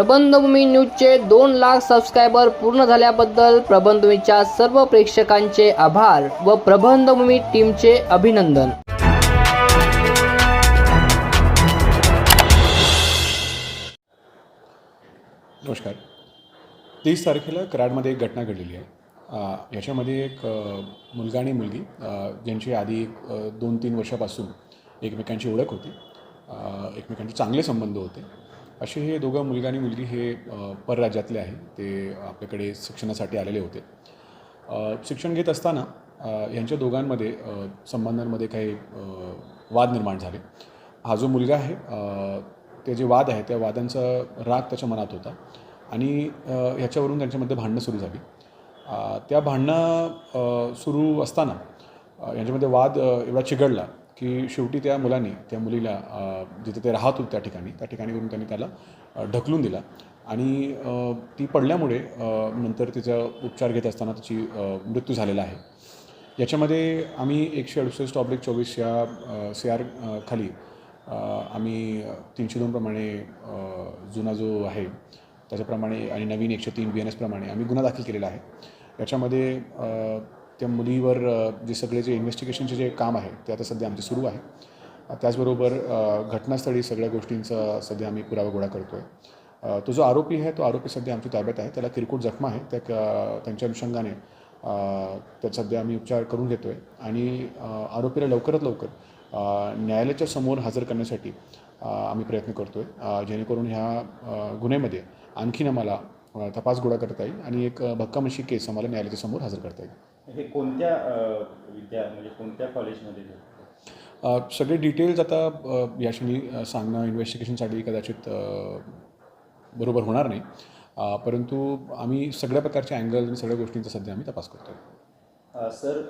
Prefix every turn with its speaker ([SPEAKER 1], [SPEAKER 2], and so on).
[SPEAKER 1] प्रबंधभूमी न्यूजचे दोन लाख सबस्क्रायबर पूर्ण झाल्याबद्दल प्रबंधभूमीच्या सर्व प्रेक्षकांचे आभार व प्रबंधभूमी टीमचे अभिनंदन.
[SPEAKER 2] नमस्कार. तीस तारखेला कराडमध्ये एक घटना घडलेली आहे. याच्यामध्ये एक मुलगा आणि मुलगी ज्यांची आधी दोन तीन वर्षापासून एकमेकांची ओळख होती. एकमेकांचे चांगले संबंध होते. असे हे दोघं मुलगा आणि मुलगी हे परराज्यातले आहे. ते आपल्याकडे शिक्षणासाठी आलेले होते. शिक्षण घेत असताना यांच्या दोघांमध्ये संबंधांमध्ये काही वाद निर्माण झाले. हा जो मुलगा आहे ते जे वाद आहे त्या वादांचा राग त्याच्या मनात होता आणि ह्याच्यावरून त्यांच्यामध्ये भांडणं सुरू झाली. त्या भांडणं सुरू असताना यांच्यामध्ये वाद एवढा चिघळला की शेवटी त्या मुलांनी त्या मुलीला जिथे ते राहत होते त्या ठिकाणी त्या ठिकाणी करून त्यांनी त्याला ढकलून दिला. आणि ती पडल्यामुळे नंतर तिचा उपचार घेत असताना तिची मृत्यू झालेला आहे. याच्यामध्ये आम्ही एकशे अडुसष्ट ऑब्लिक चोवीस या सी आर खाली आम्ही तीनशे दोनप्रमाणे जुना जो आहे त्याच्याप्रमाणे आणि नवीन एकशे तीन बी एन एसप्रमाणे आम्ही गुन्हा दाखल केलेला आहे. याच्यामध्ये त्या मुलीवर जे सगळे जे इन्व्हेस्टिगेशनचे जे काम आहे ते आता सध्या आमचे सुरू आहे. त्याचबरोबर घटनास्थळी सगळ्या गोष्टींचा सध्या आम्ही पुरावा गोळा करतो आहे तो जो आरोपी आहे तो आरोपी सध्या आमच्या ताब्यात आहे. त्याला किरकोळ जखमा आहे त्या त्यांच्या अनुषंगाने त्या त्यात सध्या आम्ही उपचार करून घेतो आहे आणि आरोपीला लवकरात लवकर न्यायालयाच्या समोर हजर करण्यासाठी आम्ही प्रयत्न करतो आहे जेणेकरून ह्या गुन्ह्यामध्ये आणखीन आम्हाला तपास गोळा करता येईल आणि एक भक्कामशी केस आम्हाला न्यायालयाच्या समोर हजर करता येईल.
[SPEAKER 3] हे कोणत्या विद्या म्हणजे कोणत्या कॉलेजमध्ये
[SPEAKER 2] सगळे डिटेल्स आता या क्षणी सांगणं इन्व्हेस्टिगेशनसाठी कदाचित बरोबर होणार नाही. परंतु आम्ही सगळ्या प्रकारच्या अँगल आणि सगळ्या गोष्टींचा सध्या आम्ही तपास करतो
[SPEAKER 3] सर